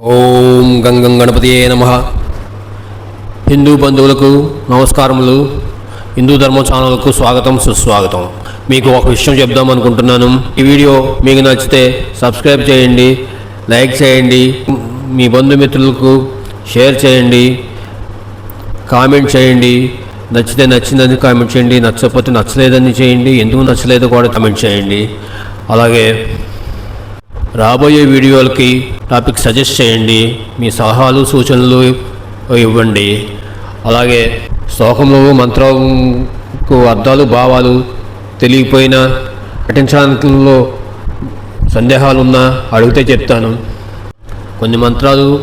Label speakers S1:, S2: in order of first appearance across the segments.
S1: ఓం గంగం గణపతియే నమ. హిందూ బంధువులకు నమస్కారములు. హిందూ ధర్మం ఛానల్కు స్వాగతం సుస్వాగతం. మీకు ఒక విషయం చెప్దాం అనుకుంటున్నాను. ఈ వీడియో మీకు నచ్చితే సబ్స్క్రైబ్ చేయండి లైక్ చేయండి మీ బంధుమిత్రులకు షేర్ చేయండి కామెంట్ చేయండి. నచ్చితే నచ్చిందని కామెంట్ చేయండి నచ్చకపోతే నచ్చలేదని చేయండి ఎందుకు నచ్చలేదో కూడా కామెంట్ చేయండి. అలాగే రాబోయే వీడియోలకి టాపిక్ సజెస్ట్ చేయండి. మీ సలహాలు సూచనలు ఇవ్వండి. అలాగే శ్లోకంలో మంత్రంకు అర్థాలు భావాలు తెలియపోయినా పఠించడంలో సందేహాలు ఉన్నా అడిగితే చెప్తాను. కొన్ని మంత్రాలు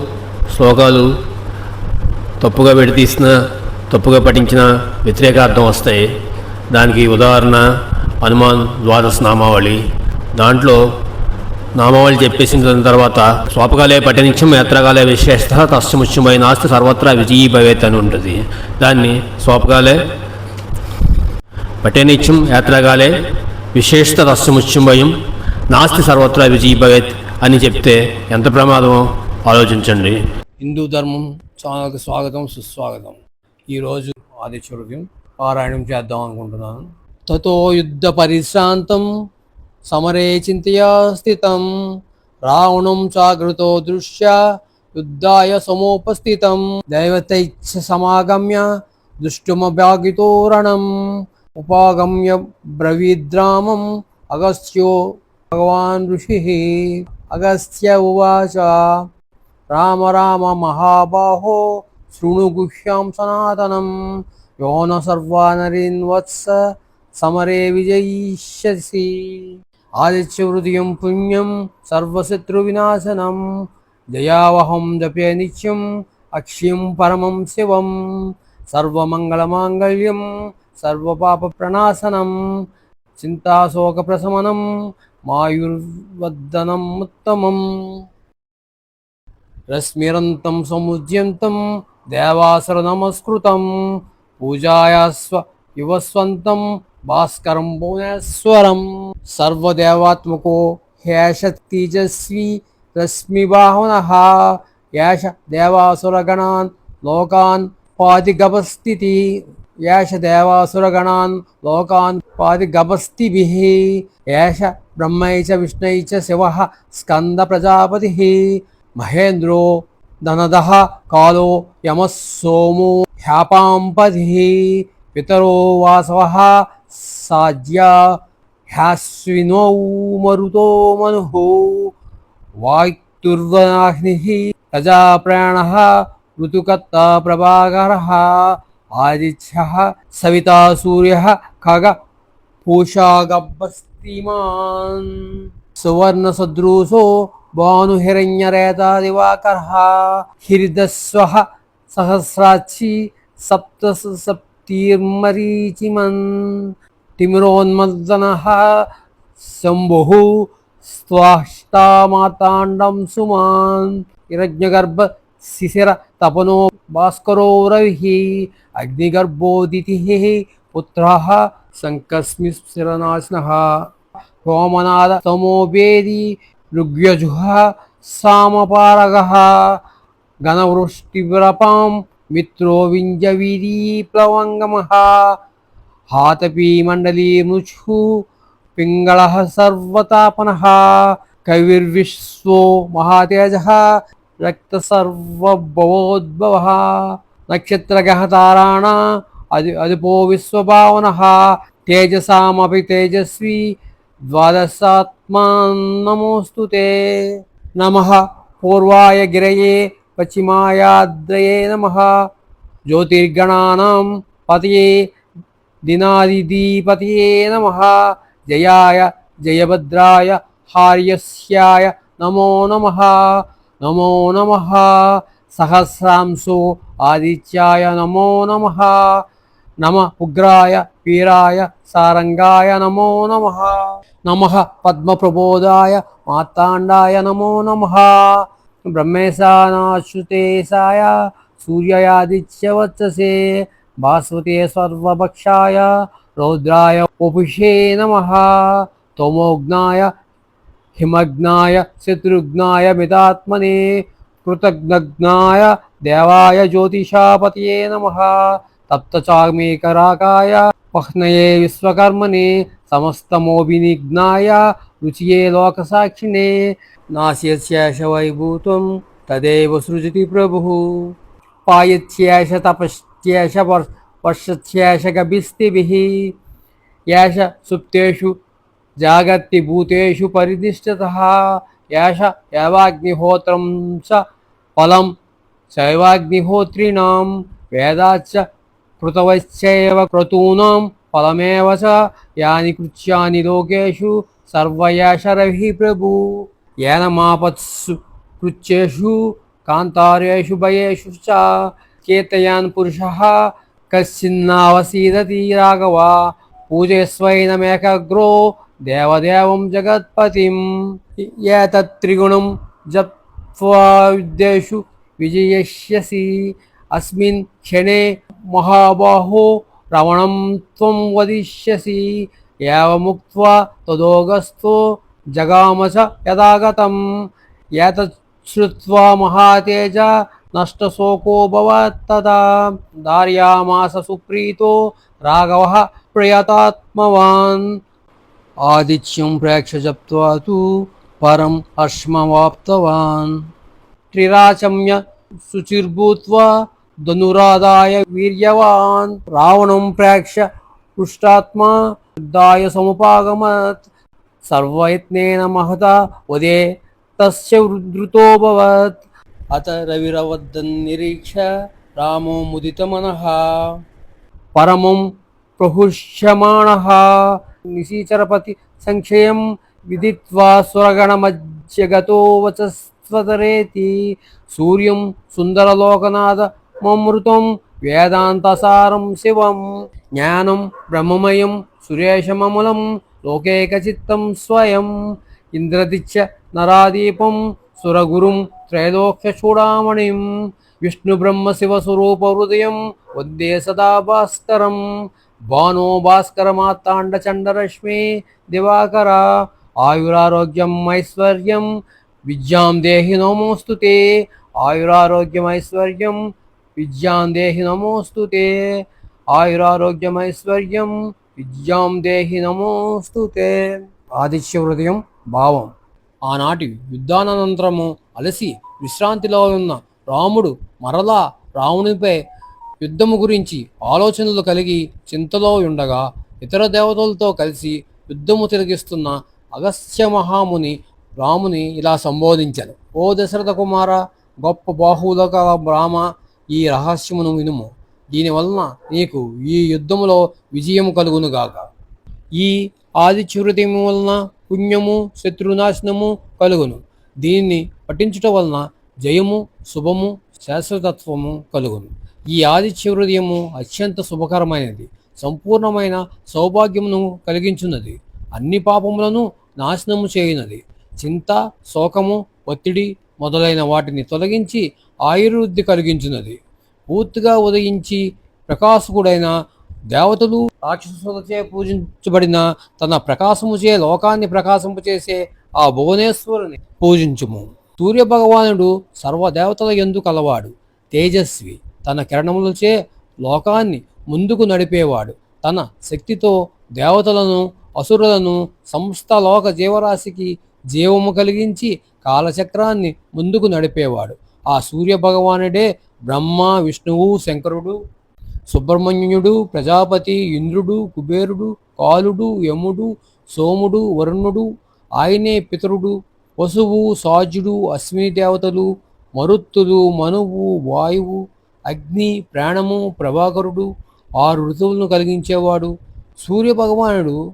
S1: శ్లోకాలు తప్పుగా విడతీసిన తప్పుగా పఠించిన వ్యతిరేక అర్థం వస్తాయి. దానికి ఉదాహరణ హనుమాన్ ద్వాదశ నామావళి. దాంట్లో నామావళి చెప్పేసిన తర్వాత స్వాపకాలే పఠనిత్యం యాత్రకాలే విశేషత తస్యముత్యమై నాస్తి సర్వత్రా విజయీ భవేత్ అని ఉంటుంది దాన్ని స్వాపకాలే పఠనిత్యం యాత్రకాలే విశేషత తస్యముత్యమయం నాస్తి సర్వత్రా విజయీ భవేత్ అని చెప్తే ఎంత ప్రమాదమో ఆలోచించండి. హిందూ ధర్మం ఛానల్కి స్వాగతం సుస్వాగతం. ఈరోజు ఆదిత్య పారాయణం చేద్దాం అనుకుంటున్నాను తతో యుద్ధ పరిశ్రాంతం समरे चिन्तया स्थितं रावणं चाकृतो दृश्य युद्धाय समुपस्थितं दैवतै च समागम्य दुष्टुमभागितो रणम् उपागम्य ब्रवीद्रामम् अगस्त्यो भगवान् ऋषिः अगस्त्य उवाच राम राम महाबाहो शृणु गुह्यां सनातनं यो न सर्वानरीन् वत्स समरे विजयिष्यसि ఆదిత్య హృదయం పుణ్యం సర్వశత్రు వినాశనం జయావహం జపే నిత్యం అక్ష్యం పరమం శివం సర్వమంగళమాంగళ్యం సర్వపాప ప్రణాశనం చింతాశోక ప్రశమనం మాయుర్వర్ధనం ఉత్తమం రశ్మిరంతం సముద్యంతం దేవాసుర నమస్కృతం పూజాయాస్వ యువస్వంతం భాస్కరం భువనేశ్వరం సర్వదేవాత్మకో హేష తేజస్వి రశ్మివాహన యాష దేవాసురగణాన్ లోకాన్ పాదిగపస్థితి యాష దేవాసురగణాన్ లోకాన్ పాదిగపస్థిభిः యాష బ్రహ్మై చ విష్ణై చ శివ స్కంద ప్రజాపతి మహేంద్రో ధనదః కాలో యమः సోమో హ్యాపాంపతిः పితరో వాసవ साज्या ह्यास्विनौ मरुतो मनुः वाक्तुर्वनाग्निः प्रजाप्राणः ऋतुकत्ता प्रभाकरः, आदित्यः, सविता सूर्यः, खग पूषागब्बस्तिमान् सुवर्णसदृशो भानुहिरण्यरेतादिवाकरः हिरदस्वः सहस्राक्षी सप्त सप्त तीर्मरीचिमन् तिमिरोन्मद्दनः शम्भुः स्वाष्टामाताण्डं सुमान्। हिरज्ञगर्भ शिशिर तपनो भास्करो रविः अग्निगर्भोदितिः पुत्रः शङ्कस्मिशिरनाशनः रोमनाद तमोपेदि ऋग्यजुः सामपारगः घनवृष्टिव्रपाम् మిత్రో వింజవీరీ ప్లవంగమ హాతపీమండలీ మృచు పింగళ సర్వతాపన కవిర్విశ్వో మహాతేజ రక్తసర్వభవోద్భవ నక్షత్రగహతారాణ అది అదిపో విశ్వభావన తేజసామపి తేజస్వి ద్వాదశాత్మాన్నమోస్తు నమ పూర్వాయ గిరయే పశ్చిమాయాద్రయే నమ. జ్యోతిర్గణానాం పతయే దినాదిదీపతయే నమ. జయాయ జయభద్రాయ హార్యస్యాయ నమో నమ. నమో నమ. సహస్రాంశో ఆదిత్యాయ నమో నమ. నమ ఉగ్రాయ వీరాయ సారంగాయ నమో నమ. నమః పద్మప్రబోధాయ మార్తాండాయ నమో నమ. ब्रह्मेशानाश्रुते साया सूर्ययादित्यवत्ससे भास्वते सर्वभक्षाय, रौद्राय उपुषे नमः। तमोग्नाय हिमग्नाय शत्रुघ्नाय मितात्मने कृतघ्नग्नाय देवाय, ज्योतिषापतये नमः। तप्तचार्मेकराकाय वह्नये विश्वकर्मणे समस्तमोभिनिघ्नाय रुचिये लोकसाक्षिणे నాస్యశేష వైభూతం తదేవ సృజతి ప్రభు పాయత్యేష తపశ్చేష వర్- వర్షత్యేష గభిస్తిభిः యాష సుప్తేషు జాగత్తి భూతేషు పరినిష్టతః యాష యావాగ్నిహోత్రం స ఫలం శైవాగ్నిహోత్రీణాం వేదాచ్చ కృతవశ్చైవ క్రతూనాం ఫలమేవ చ యాని కృత్యాని లోకేషు సర్వయాశరవి ప్రభు ఏన కృత్యేషు కాంతారేషు భయేషు చ కేతయాన్ పురుష కశ్చిన్నావసీదతి రాఘవ పూజయస్వైనమేకగ్రో దేవదేవం జగత్పతిం ఏతత్త్రిగుణం జప్త్వా విద్యేషు విజయష్యసి అస్మిన్ క్షణే మహాబాహో రమణం త్వం వదిష్యసి ఏవముక్త్వా తదోగస్తో జగామస చ యదాగతం ఏతత్ మహాతేజ నష్టశోకోభవత్తదా దార్యామాస సుప్రీతో రాఘవ ప్రయతాత్మవాన్. ఆదిత్యం ప్రేక్ష జప్త్వా తు పరం అశ్మవాప్తవాన్. త్రిరాచమ్య శుచిర్భూత్వా ధనురాదాయ వీర్యవాన్. రావణం ప్రేక్ష పృష్టాత్మా దాయ సముపాగమత్. సర్వయత్నేన మహత వదే తస్య ధృతోభవత్ అత రవిరవద్దన్నిరీక్ష రామో ముదితమనః పరమం ప్రహుష్యమాణ నిశీచరపతి సంక్షయం విదిత్వా సురగణమజ్జగతో వచస్వతరేతి సూర్యం సుందరలోకనాథ మమృతం వేదాంతసారం శివం జ్ఞానం బ్రహ్మమయం సురేషమములం లోకేకచిత్తం స్వయం. ఇంద్రదిచ్చ నరాదీపం సురగురుం త్రైలోక్యచూడామణిం విష్ణు బ్రహ్మ శివ స్వరూప హృదయం వందే సదా భాస్కరం. భానో భాస్కర మాతాండ చండరశ్మి దివాకర. ఆయురారోగ్యం ఐశ్వర్యం విద్యాం దేహి నమోస్తు తే. ఆయురారోగ్యం ఐశ్వర్యం విద్యాం దేహి నమోస్తు తే. ఆయురారోగ్యం ఐశ్వర్యం విద్యాం దేహి నమోస్తు తే ఆదిత్య హృదయం భావం. ఆనాటి యుద్ధానంతరము అలసి విశ్రాంతిలో ఉన్న రాముడు మరలా రామునిపై యుద్ధము గురించి ఆలోచనలు కలిగి చింతలో ఉండగా ఇతర దేవతలతో కలిసి యుద్ధము తిరిగిస్తున్న అగస్త్య మహాముని రాముని ఇలా సంబోధించారు ఓ దశరథ కుమార గొప్ప బాహువుల రామ ఈ రహస్యమును వినుము. దీనివలన నీకు ఈ యుద్ధములో విజయం కలుగునుగాక. ఈ ఆదిత్య వలన పుణ్యము శత్రునాశనము కలుగును. దీన్ని పఠించుట వలన జయము శుభము శాశ్వతత్వము కలుగును. ఈ ఆదిత్యహృదయము అత్యంత శుభకరమైనది. సంపూర్ణమైన సౌభాగ్యమును కలిగించున్నది. అన్ని పాపములను నాశనము చేయునది చింత శోకము ఒత్తిడి మొదలైన వాటిని తొలగించి ఆయుర్వృద్ధి కలిగించున్నది. పూర్తిగా ఉదయించి ప్రకాశకుడైన దేవతలు రాక్షసులచే పూజించబడిన తన ప్రకాశముచే లోకాన్ని ప్రకాశింపచేసే ఆ భువనేశ్వరుని పూజించుము. సూర్య భగవానుడు సర్వదేవతల ఎందు కలవాడు. తేజస్వి తన కిరణములచే లోకాన్ని ముందుకు నడిపేవాడు. తన శక్తితో దేవతలను అసురులను సంస్థ లోక జీవరాశికి జీవము కలిగించి కాలచక్రాన్ని ముందుకు నడిపేవాడు. ఆ సూర్య భగవానుడే బ్రహ్మ విష్ణువు శంకరుడు సుబ్రహ్మణ్యుడు ప్రజాపతి ఇంద్రుడు కుబేరుడు కాలుడు యముడు సోముడు వరుణుడు ఆయనే పితరుడు వసువు సాజుడు అశ్విని దేవతలు మరుత్తులు మనువు వాయువు అగ్ని ప్రాణము ప్రభాకరుడు ఆరు ఋతువులను కలిగించేవాడు. సూర్య భగవానుడు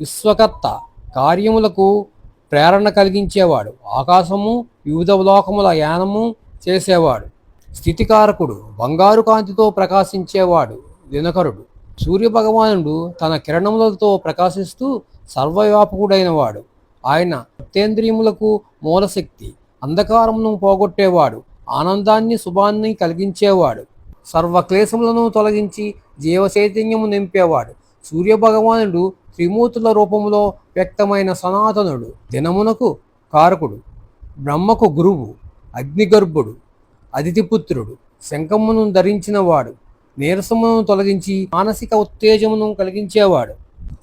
S1: విశ్వకర్త. కార్యములకు ప్రేరణ కలిగించేవాడు. ఆకాశము వివిధ లోకముల యానము చేసేవాడు. స్థితికారకుడు బంగారు కాంతితో ప్రకాశించేవాడు దినకరుడు. సూర్య భగవానుడు తన కిరణములతో ప్రకాశిస్తూ సర్వవ్యాపకుడైన వాడు ఆయన సప్తేంద్రియములకు మూలశక్తి అంధకారమును పోగొట్టేవాడు. ఆనందాన్ని శుభాన్ని కలిగించేవాడు. సర్వక్లేశములను తొలగించి జీవ చైతన్యము నింపేవాడు. సూర్య భగవానుడు త్రిమూర్తుల రూపంలో వ్యక్తమైన సనాతనుడు దినమునకు కారకుడు బ్రహ్మకు గురువు అగ్నిగర్భుడు అతిథిపుత్రుడు శంఖమును ధరించినవాడు నీరసమును తొలగించి మానసిక ఉత్తేజమును కలిగించేవాడు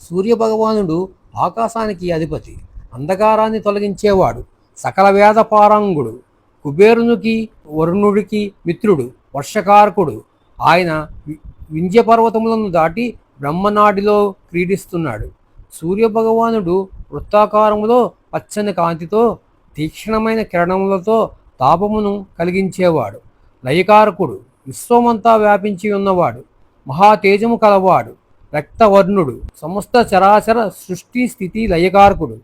S1: సూర్యభగవానుడు ఆకాశానికి అధిపతి అంధకారాన్ని తొలగించేవాడు సకల వేద పారాంగుడు కుబేరునికి వరుణుడికి మిత్రుడు వర్షకారకుడు. ఆయన వి- వింధ్య పర్వతములను దాటి బ్రహ్మనాడిలో క్రీడిస్తున్నాడు. సూర్యభగవానుడు వృత్తాకారములో పచ్చని కాంతితో తీక్షణమైన కిరణములతో తాపమును కలిగించేవాడు. లయకారకుడు విశ్వమంతా వ్యాపించి ఉన్నవాడు. మహా తేజము కలవాడు. రక్తవర్ణుడు సమస్త చరాచర సృష్టి స్థితి లయకారకుడు.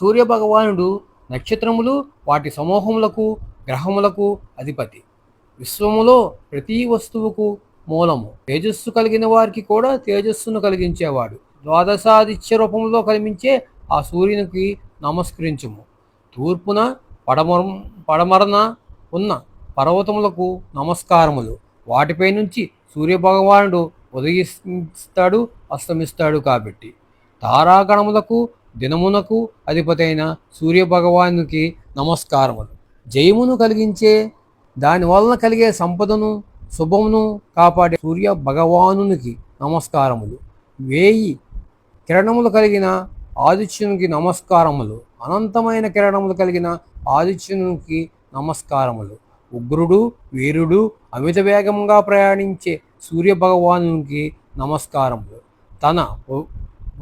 S1: సూర్యభగవానుడు నక్షత్రములు వాటి సమూహములకు గ్రహములకు అధిపతి. విశ్వములో ప్రతి వస్తువుకు మూలము. తేజస్సు కలిగిన వారికి కూడా తేజస్సును కలిగించేవాడు. ద్వాదశాదిత్య రూపంలో కనిపించే ఆ సూర్యునికి నమస్కరించుము. తూర్పున పడమర పడమరన ఉన్న పర్వతములకు నమస్కారములు. వాటిపై నుంచి సూర్యభగవానుడు ఉదయిస్తాడు అస్తమిస్తాడు కాబట్టి. తారాగణములకు దినమునకు అధిపతైన సూర్యభగవానుకి నమస్కారములు. జయమును కలిగించే దానివలన కలిగే సంపదను శుభమును కాపాడే సూర్య భగవానునికి నమస్కారములు. వేయి కిరణములు కలిగిన ఆదిత్యునికి నమస్కారములు. అనంతమైన కిరణములు కలిగిన ఆదిత్యునికి నమస్కారములు. ఉగ్రుడు వీరుడు అమిత వేగంగా ప్రయాణించే సూర్య భగవానునికి నమస్కారములు. తన ఉ-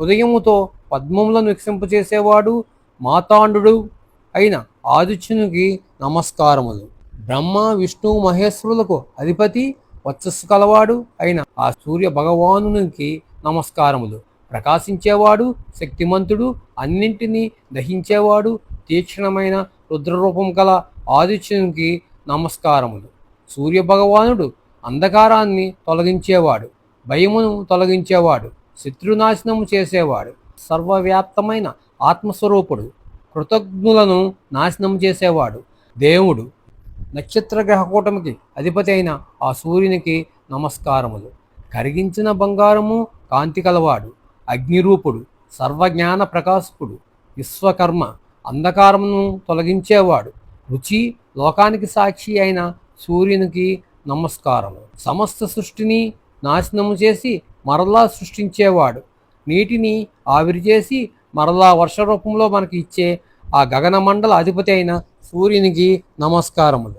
S1: ఉదయముతో పద్మములను వికసింపచేసేవాడు మాతాండు అయిన ఆదిత్యునికి నమస్కారములు. బ్రహ్మ విష్ణు మహేశ్వరులకు అధిపతి వచ్చస్సు కలవాడు అయిన ఆ సూర్య భగవానునికి నమస్కారములు. ప్రకాశించేవాడు శక్తిమంతుడు అన్నింటినీ దహించేవాడు తీక్షణమైన రుద్రరూపం గల ఆదిత్యునికి నమస్కారములు. సూర్య భగవానుడు అంధకారాన్ని తొలగించేవాడు భయమును తొలగించేవాడు శత్రునాశనము చేసేవాడు సర్వవ్యాప్తమైన ఆత్మస్వరూపుడు కృతజ్ఞులను నాశనం చేసేవాడు దేవుడు నక్షత్ర గ్రహ కూటమికి అధిపతి అయిన ఆ సూర్యునికి నమస్కారములు. కరిగించిన బంగారము కాంతి కలవాడు అగ్నిరూపుడు సర్వజ్ఞాన ప్రకాశకుడు విశ్వకర్మ అంధకారమును తొలగించేవాడు రుచి లోకానికి సాక్షి అయిన సూర్యునికి నమస్కారము. సమస్త సృష్టిని నాశనము చేసి మరలా సృష్టించేవాడు నీటిని ఆవిరి చేసి మరలా వర్ష రూపంలో మనకి ఇచ్చే ఆ గగనమండల అధిపతి అయిన సూర్యునికి నమస్కారములు.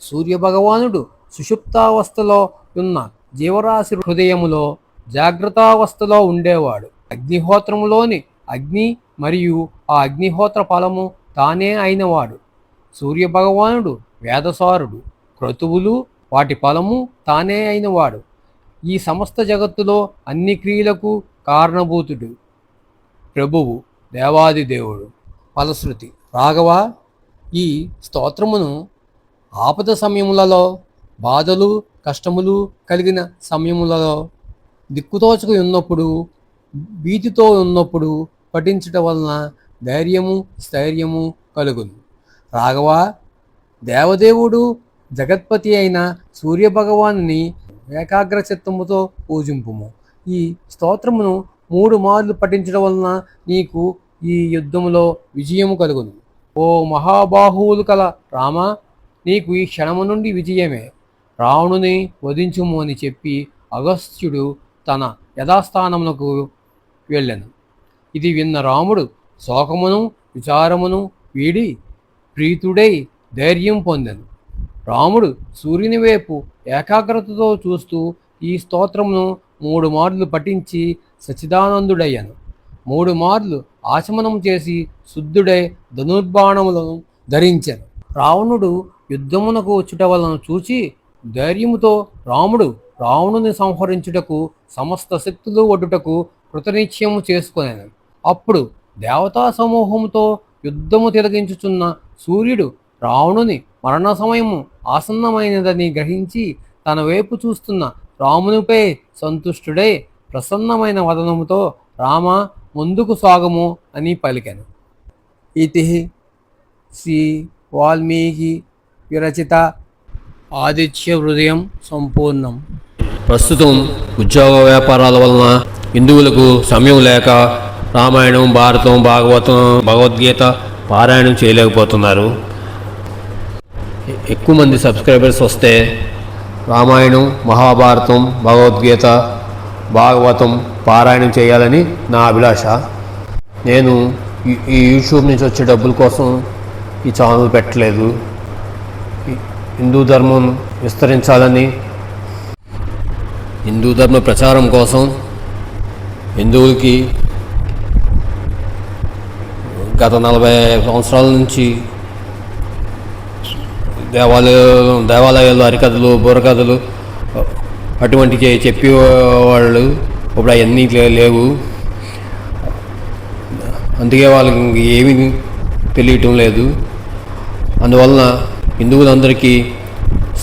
S1: సూర్య భగవానుడు సుషుప్తావస్థలో ఉన్న జీవరాశి హృదయములో జాగ్రత్తావస్థలో ఉండేవాడు. అగ్నిహోత్రములోని అగ్ని మరియు ఆ అగ్నిహోత్ర ఫలము తానే అయినవాడు. సూర్య భగవానుడు వేదసారుడు. క్రతువులు వాటి ఫలము తానే అయినవాడు. ఈ సమస్త జగత్తులో అన్ని క్రియలకు కారణభూతుడు. ప్రభువు దేవాది దేవుడు. ఫలశ్రుతి. రాఘవ ఈ స్తోత్రమును ఆపద సమయములలో బాధలు కష్టములు కలిగిన సమయములలో దిక్కుతోచక ఉన్నప్పుడు భీతితో ఉన్నప్పుడు పఠించటం వలన ధైర్యము స్థైర్యము కలుగును. రాఘవ దేవదేవుడు జగత్పతి అయిన సూర్యభగవానుని ఏకాగ్ర చిత్తముతో పూజింపుము. ఈ స్తోత్రమును మూడు మార్లు పఠించడం వలన నీకు ఈ యుద్ధములో విజయము కలుగును. ఓ మహాబాహువులు కల రామ నీకు ఈ క్షణము నుండి విజయమే. రావణుని వధించుము అని చెప్పి అగస్త్యుడు తన యథాస్థానమునకు వెళ్ళాను. ఇది విన్న రాముడు శోకమును విచారమును వీడి ప్రీతుడై ధైర్యం పొందాను. రాముడు సూర్యుని వైపు ఏకాగ్రతతో చూస్తూ ఈ స్తోత్రమును మూడు మార్లు పఠించి సచిదానందుడయ్యను మూడు మార్లు ఆచమనం చేసి శుద్ధుడై ధనుర్బాణములను ధరించాను. రావణుడు యుద్ధమునకు వచ్చుట వలన చూచి ధైర్యముతో రాముడు రావణుని సంహరించుటకు సమస్త శక్తులు ఒడ్డుటకు కృతనిశ్చయము చేసుకొనెను. అప్పుడు దేవతా సమూహముతో యుద్ధము తిరగించుచున్న సూర్యుడు రావణుని మరణ సమయము ఆసన్నమైనదని గ్రహించి తన వైపు చూస్తున్న రామునిపై సంతుష్టుడై ప్రసన్నమైన వదనముతో రామ ముందుకు సాగము అని పలికాను. ఇది శ్రీ వాల్మీకి విరచిత ఆదిత్య హృదయం సంపూర్ణం.
S2: ప్రస్తుతం ఉద్యోగ వ్యాపారాల వలన హిందువులకు సమయం లేక రామాయణం భారతం భాగవతం భగవద్గీత పారాయణం చేయలేకపోతున్నారు.
S3: ఎక్కువ మంది సబ్స్క్రైబర్స్ వస్తే రామాయణం మహాభారతం భగవద్గీత భాగవతం పారాయణం చేయాలని నా అభిలాష. నేను ఈ- యూట్యూబ్ నుంచి వచ్చే డబ్బుల కోసం ఈ ఛానల్ పెట్టలేదు. హిందూ ధర్మం విస్తరించాలని హిందూ ధర్మ ప్రచారం కోసం హిందువులకి గత నలభై సంవత్సరాల నుంచి దేవాలయాలు దేవాలయాల్లో హరికథలు బుర్రకథలు అటువంటి చే- చెప్పేవాళ్ళు ఇప్పుడు అవన్నీ లేవు. అందుకే వాళ్ళకి ఏమీ తెలియటం లేదు. అందువలన హిందువులందరికీ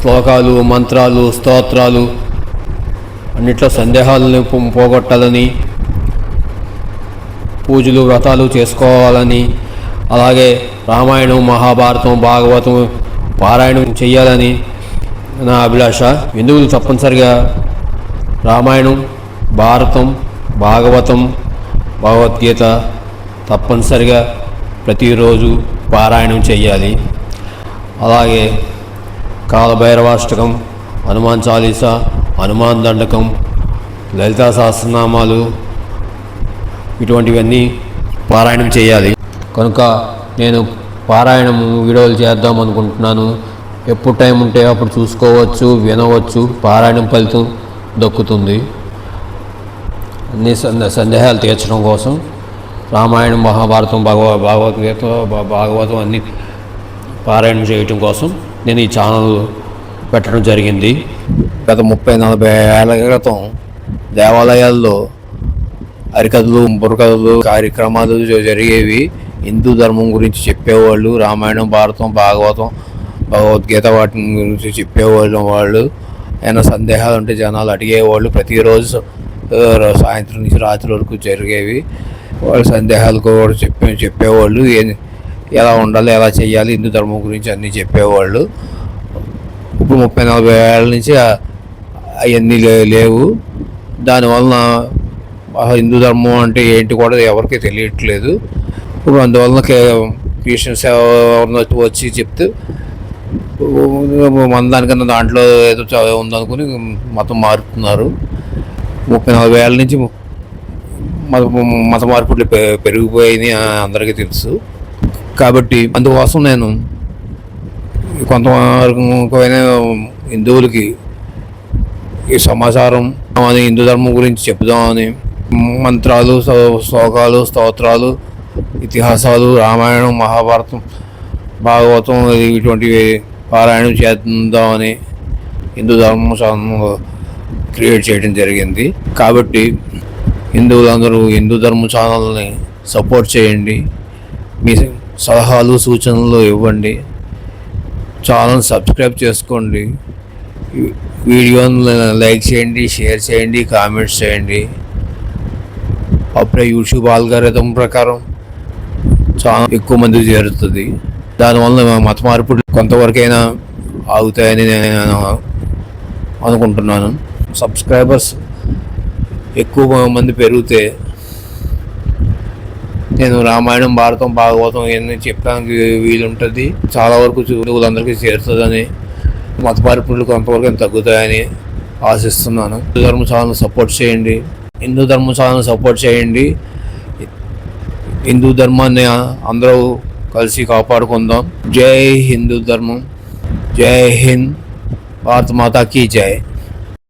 S3: శ్లోకాలు మంత్రాలు స్తోత్రాలు అన్నిట్లో సందేహాలను పోగొట్టాలని పూజలు వ్రతాలు చేసుకోవాలని అలాగే రామాయణం మహాభారతం భాగవతం పారాయణం చేయాలని నా అభిలాష హిందువులు తప్పనిసరిగా? రామాయణం భారతం భాగవతం భగవద్గీత తప్పనిసరిగా ప్రతిరోజు పారాయణం చేయాలి అలాగే కాలభైరవాష్టకం హనుమాన్ చాలీస హనుమాన్ దండకం లలితా సహస్రనామాలు ఇటువంటివన్నీ పారాయణం చేయాలి కనుక నేను పారాయణము వీడియోలు చేద్దాం అనుకుంటున్నాను ఎప్పుడు టైం ఉంటే అప్పుడు చూసుకోవచ్చు వినవచ్చు పారాయణం ఫలితం దక్కుతుంది. అన్ని సందేహాలు తీర్చడం కోసం రామాయణం మహాభారతం భగవ భగవద్గీత భాగవతం అన్ని పారాయణం చేయటం కోసం నేను ఈ ఛానల్ పెట్టడం జరిగింది.
S2: గత ముప్పై నలభై ఏళ్ళ క్రితం దేవాలయాల్లో హరికథలు బుర్రకథలు కార్యక్రమాలు జరిగేవి. హిందూ ధర్మం గురించి చెప్పేవాళ్ళు రామాయణం భారతం భాగవతం భగవద్గీత వాటిని గురించి చెప్పేవాళ్ళు వాళ్ళు. ఏమైనా సందేహాలు ఉంటే జనాలు అడిగేవాళ్ళు. ప్రతిరోజు సాయంత్రం నుంచి రాత్రి వరకు జరిగేవి. వాళ్ళ సందేహాలు కూడా చెప్పే చెప్పేవాళ్ళు. ఏ- ఎలా ఉండాలి ఎలా చేయాలి హిందూ ధర్మం గురించి అన్నీ చెప్పేవాళ్ళు. ఇప్పుడు ముప్పై నలభై ఏళ్ళ నుంచి అవన్నీ లేవు. దానివలన హిందూ ధర్మం అంటే ఏంటి కూడా ఎవరికి తెలియట్లేదు. ఇప్పుడు అందువలన క్రిస్టియన్స్ ఎవరిని వచ్చి చెప్తే మన దానికన్నా దాంట్లో ఏదో చ- ఉందనుకుని మతం మారుతున్నారు. ముప్పై నలభై ఏళ్ళ నుంచి మత మత మార్పులు పె- అందరికీ తెలుసు. కాబట్టి అందుకోసం నేను కొంతవరకు అయినా హిందువులకి ఈ సమాచారం అని హిందూ ధర్మం గురించి చెప్దామని మంత్రాలు శ్లోకాలు స్తోత్రాలు ఇతిహాసాలు రామాయణం మహాభారతం భాగవతం ఇటువంటివి పారాయణం చేద్దామని హిందూ ధర్మం క్రియేట్ చేయడం జరిగింది. కాబట్టి హిందువులందరూ హిందూ ధర్మ ఛానల్ని సపోర్ట్ చేయండి. మీ సలహాలు సూచనలు ఇవ్వండి. ఛానల్ సబ్స్క్రైబ్ చేసుకోండి. వీడియోని లైక్ చేయండి షేర్ చేయండి కామెంట్స్ చేయండి. అప్పుడే యూట్యూబ్ ఆల్గారిథం ప్రకారం చాలా ఎక్కువ మంది చేరుతుంది. దానివల్ల మత మార్పులు కొంతవరకైనా ఆగుతాయని నేను అనుకుంటున్నాను. సబ్స్క్రైబర్స్ ఎక్కువ మంది పెరిగితే నేను రామాయణం భారతం భాగవతం ఇవన్నీ చెప్పడానికి వీలుంటుంది. చాలా వరకు చూడవులందరికీ చేరుతుందని మత మార్పులు కొంతవరకు తగ్గుతాయని ఆశిస్తున్నాను. హిందూ ధర్మశాలను సపోర్ట్ చేయండి. హిందూ ధర్మశాలను సపోర్ట్ చేయండి. హిందూ ధర్మాన్ని అందరూ కలిసి కాపాడుకుందాం జై హిందూ ధర్మం జై హింద్ భారత మాతాకి జై